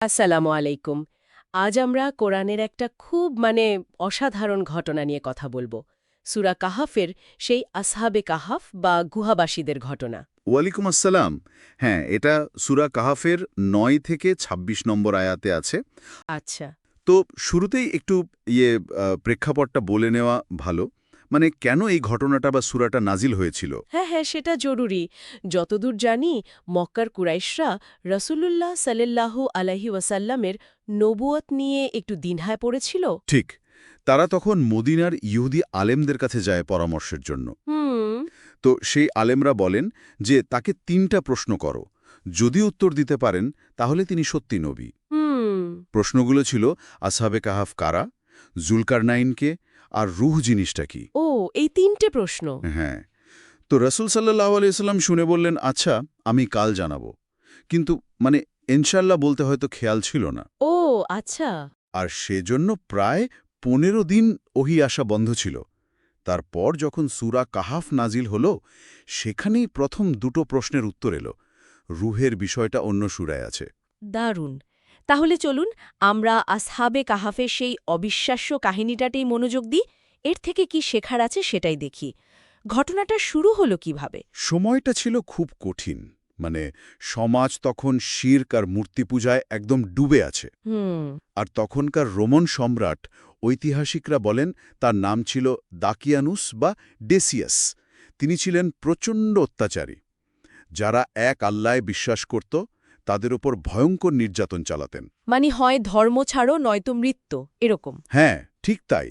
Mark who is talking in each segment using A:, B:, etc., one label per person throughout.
A: আসসালামু আলাইকুম। আজ আমরা কোরআনের একটা খুব মানে অসাধারণ ঘটনা নিয়ে কথা বলব। সুরা কাহাফের সেই আসহাবে কাহাফ বা গুহাবাসীদের ঘটনা।
B: ওয়ালাইকুম আসসালাম। হ্যাঁ এটা সুরা কাহাফের নয় থেকে ২৬ নম্বর আয়াতে আছে।
A: আচ্ছা।
B: তো শুরুতেই একটু ইয়ে প্রেক্ষাপটটা বলে নেওয়া ভালো। মানে কেন এই ঘটনাটা বা সুরাটা নাজিল হয়েছিল?
A: হ্যাঁ হ্যাঁ সেটা জরুরি। যতদূর জানি মক্কার কুরাইশরা রসুল্লাহ সাল্লাল্লাহু আলাহি ওয়াসাল্লামের নবুয়ত নিয়ে একটু দিনহায় পড়েছিল।
B: ঠিক। তারা তখন মদিনার ইহুদি আলেমদের কাছে যায় পরামর্শের জন্য। তো সেই আলেমরা বলেন যে তাকে তিনটা প্রশ্ন করো। যদি উত্তর দিতে পারেন তাহলে তিনি সত্যি নবী। প্রশ্নগুলো ছিল আসহাবে কাহাফ কারা? জুলকারনাইনকে আর রুহ জিনিসটা কি?
A: ও এই তিনটে প্রশ্ন।
B: হ্যাঁ। তো রসুল সাল্লাহ আলিয়াল্লাম শুনে বললেন আচ্ছা আমি কাল জানাব। কিন্তু মানে ইনশাল্লাহ বলতে হয়তো খেয়াল ছিল না।
A: ও আচ্ছা।
B: আর সেজন্য প্রায় পনেরো দিন ওহি আসা বন্ধ ছিল। তারপর যখন সুরা কাহাফ নাজিল হল সেখানেই প্রথম দুটো প্রশ্নের উত্তর এলো। রুহের বিষয়টা অন্য সুরায় আছে।
A: দারুণ। তাহলে চলুন আমরা আসহাবে কাহাফের সেই অবিশ্বাস্য কাহিনীটাতেই মনোযোগ দিই। এর থেকে কি শেখার আছে সেটাই দেখি। ঘটনাটা শুরু হলো কীভাবে?
B: সময়টা ছিল খুব কঠিন। মানে সমাজ তখন শির্ক আর মূর্তি পূজায় একদম ডুবে আছে। আর তখনকার রোমন সম্রাট ঐতিহাসিকরা বলেন তার নাম ছিল দাকিয়ানুস বা ডেসিয়াস। তিনি ছিলেন প্রচণ্ড অত্যাচারী। যারা এক আল্লায় বিশ্বাস করত তাদের ওপর ভয়ঙ্কর নির্যাতন চালাতেন।
A: মানে হয় ধর্ম ছাড়ো নয়তো মৃত্যু এরকম।
B: হ্যাঁ ঠিক তাই।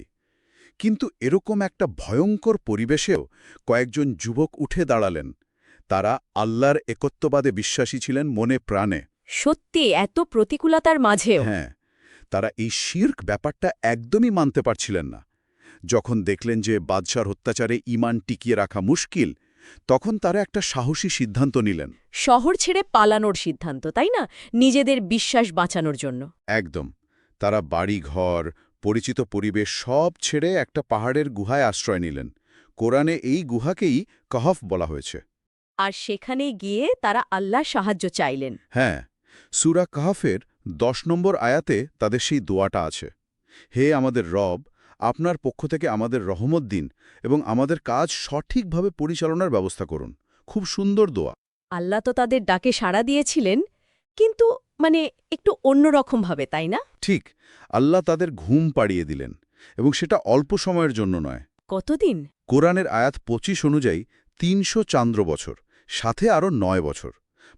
B: কিন্তু এরকম একটা ভয়ঙ্কর পরিবেশেও কয়েকজন যুবক উঠে দাঁড়ালেন। তারা আল্লাহর একত্ববাদে বিশ্বাসী ছিলেন মনে প্রাণে।
A: সত্যি এত প্রতিকূলতার মাঝেও।
B: হ্যাঁ তারা এই শির্ক ব্যাপারটা একদমই মানতে পারছিলেন না। যখন দেখলেন যে বাদশার অত্যাচারে ইমান টিকিয়ে রাখা মুশকিল তখন তারা একটা সাহসী সিদ্ধান্ত নিলেন।
A: শহর ছেড়ে পালানোর সিদ্ধান্ত তাই না? নিজেদের বিশ্বাস বাঁচানোর জন্য।
B: একদম। তারা বাড়ি ঘর পরিচিত পরিবেশ সব ছেড়ে একটা পাহাড়ের গুহায় আশ্রয় নিলেন। কোরআনে এই গুহাকেই কহফ বলা হয়েছে।
A: আর সেখানে গিয়ে তারা আল্লাহ সাহায্য চাইলেন।
B: হ্যাঁ সুরা কাহফের দশ নম্বর আয়াতে তাদের সেই দোয়াটা আছে। হে আমাদের রব আপনার পক্ষ থেকে আমাদের রহমত দিন এবং আমাদের কাজ সঠিকভাবে পরিচালনার ব্যবস্থা করুন। খুব সুন্দর দোয়া।
A: আল্লাহ তো তাদের ডাকে সাড়া দিয়েছিলেন কিন্তু মানে একটু অন্যরকমভাবে তাই না?
B: ঠিক আল্লাহ তাদের ঘুম পাড়িয়ে দিলেন এবং সেটা অল্প সময়ের জন্য নয়।
A: কতদিন?
B: কোরআনের আয়াত পঁচিশ অনুযায়ী তিনশো চান্দ্র বছর সাথে আরও নয় বছর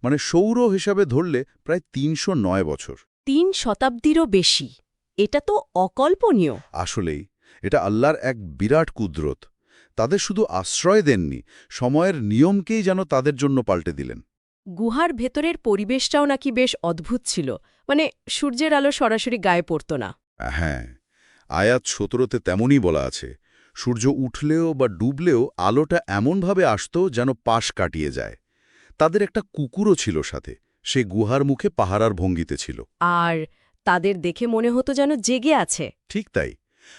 B: মানে সৌর হিসাবে ধরলে প্রায় তিনশো নয় বছর।
A: তিন শতাব্দীরও বেশি এটা তো অকল্পনীয়।
B: আসলেই এটা আল্লাহর এক বিরাট কুদরত। তাদের শুধু আশ্রয় দেননি সময়ের নিয়মকেই যেন তাদের জন্য পাল্টে দিলেন।
A: গুহার ভেতরের পরিবেশটাও নাকি বেশ অদ্ভুত ছিল। মানে সূর্যের আলো সরাসরি গায়ে পড়ত না।
B: হ্যাঁ আয়াত সতেরোতে তেমনই বলা আছে সূর্য উঠলেও বা ডুবলেও আলোটা এমনভাবে আসত যেন পাশ কাটিয়ে যায়। তাদের একটা কুকুরও ছিল সাথে সে গুহার মুখে পাহারার ভঙ্গিতে ছিল।
A: আর তাদের দেখে মনে হতো যেন জেগে আছে।
B: ঠিক তাই।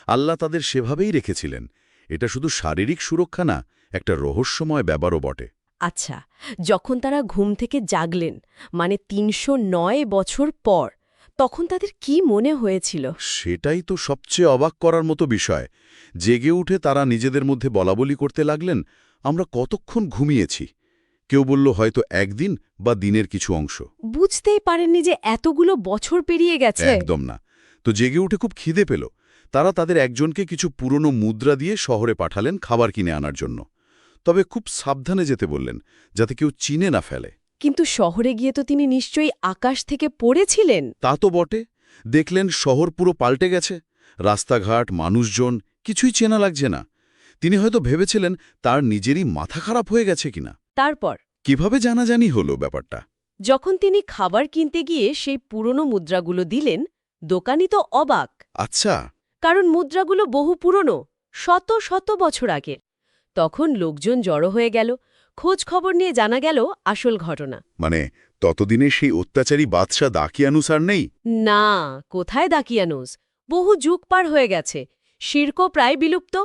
B: আল্লাহ তাদের সেভাবেই রেখেছিলেন। এটা শুধু শারীরিক সুরক্ষা না একটা রহস্যময় ব্যাপারও বটে।
A: আচ্ছা যখন তারা ঘুম থেকে জাগলেন মানে তিনশো নয় বছর পর তখন তাদের কি মনে হয়েছিল?
B: সেটাই তো সবচেয়ে অবাক করার মতো বিষয়। জেগে উঠে তারা নিজেদের মধ্যে বলাবলি করতে লাগলেন আমরা কতক্ষণ ঘুমিয়েছি? কেউ বলল হয়তো একদিন বা দিনের কিছু অংশ।
A: বুঝতেই পারেননি যে এতগুলো বছর পেরিয়ে গেছে।
B: একদম না। তো জেগে উঠে খুব খিদে পেল। তারা তাদের একজনকে কিছু পুরনো মুদ্রা দিয়ে শহরে পাঠালেন খাবার কিনে আনার জন্য। তবে খুব সাবধানে যেতে বললেন যাতে কেউ চিনে না ফেলে।
A: কিন্তু শহরে গিয়ে তো তিনি নিশ্চয়ই আকাশ থেকে পড়েছিলেন।
B: তা তো বটে। দেখলেন শহর পুরো পাল্টে গেছে। রাস্তাঘাট মানুষজন কিছুই চেনা লাগছে না। তিনি হয়তো ভেবেছিলেন তার নিজেরই মাথা খারাপ হয়ে গেছে কিনা।
A: তারপর?
B: কীভাবে জানাজানি হলো ব্যাপারটা?
A: যখন তিনি খাবার কিনতে গিয়ে সেই পুরনো মুদ্রাগুলো দিলেন দোকানি তো অবাক।
B: আচ্ছা
A: কারণ মুদ্রাগুলো বহু পুরনো শত শত বছর আগের তখন লোকজন জড়ো হয়ে গেল খোঁজ খবর নিয়ে জানা গেল আসল ঘটনা।
B: মানে ততদিনে সেই অত্যাচারী বাদশাহ দাকিয়ানুসার নেই?
A: না কোথায় দাকিয়ানুস? বহু যুগ পার হয়ে গেছে শির্ক প্রায় বিলুপ্ত।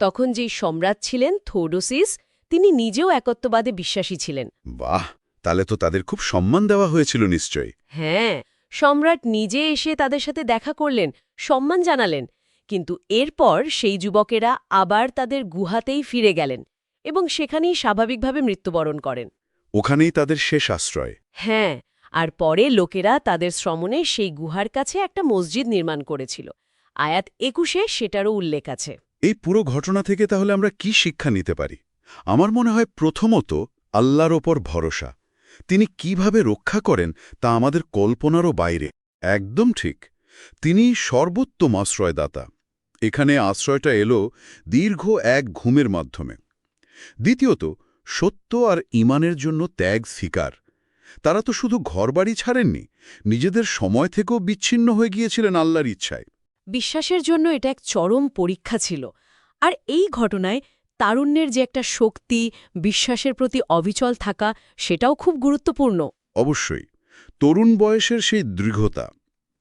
A: তখন যেই সম্রাট ছিলেন থোডোসিস তিনি নিজেও একত্ববাদে বিশ্বাসী ছিলেন।
B: বাহ তাহলে তো তাদের খুব সম্মান দেওয়া হয়েছিল নিশ্চয়
A: হ্যাঁ সম্রাট নিজে এসে তাদের সাথে দেখা করলেন সম্মান জানালেন। কিন্তু এরপর সেই যুবকেরা আবার তাদের গুহাতেই ফিরে গেলেন এবং সেখানেই স্বাভাবিকভাবে মৃত্যুবরণ করেন।
B: ওখানেই তাদের শেষ আশ্রয়।
A: হ্যাঁ আর পরে লোকেরা তাদের শ্রমণে সেই গুহার কাছে একটা মসজিদ নির্মাণ করেছিল। আয়াত একুশে সেটারও উল্লেখ আছে।
B: এই পুরো ঘটনা থেকে তাহলে আমরা কি শিক্ষা নিতে পারি? আমার মনে হয় প্রথমত আল্লাহর ওপর ভরসা। তিনি কীভাবে রক্ষা করেন তা আমাদের কল্পনারও বাইরে। একদম ঠিক। তিনি সর্বোত্তম আশ্রয়দাতা। এখানে আশ্রয়টা এলো দীর্ঘ এক ঘুমের মাধ্যমে। দ্বিতীয়ত সত্য আর ইমানের জন্য ত্যাগ স্বীকার। তারা তো শুধু ঘরবাড়ি ছাড়েননি নিজেদের সময় থেকেও বিচ্ছিন্ন হয়ে গিয়েছিলেন আল্লাহর ইচ্ছায়।
A: বিশ্বাসের জন্য এটা এক চরম পরীক্ষা ছিল। আর এই ঘটনায় তারুণ্যের যে একটা শক্তি বিশ্বাসের প্রতি অবিচল থাকা সেটাও খুব গুরুত্বপূর্ণ।
B: অবশ্যই তরুণ বয়সের সেই দৃঢ়তা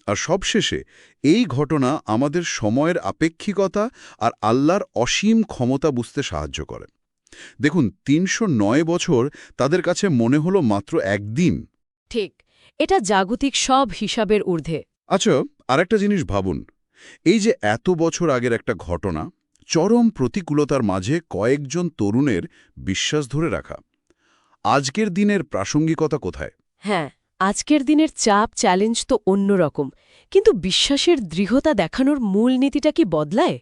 B: আর সবশেষে এই ঘটনা আমাদের সময়ের আপেক্ষিকতা আর আল্লাহর অসীম ক্ষমতা বুঝতে সাহায্য করে। দেখুন তিনশো নয় বছর তাদের কাছে মনে হলো মাত্র একদিন।
A: ঠিক এটা জাগতিক সব হিসাবের ঊর্ধ্বে।
B: আচ্ছা আরেকটা জিনিস ভাবুন। এই যে এত বছর আগের একটা ঘটনা চরম প্রতিকূলতার মাঝে কয়েকজন তরুণের বিশ্বাস ধরে রাখা। আজকের দিনের প্রাসঙ্গিকতা কোথায়?
A: হ্যাঁ আজকের দিনের চাপ চ্যালেঞ্জ তো অন্যরকম কিন্তু বিশ্বাসের দৃঢ়তা দেখানোর মূল নীতিটা কি বদলায়?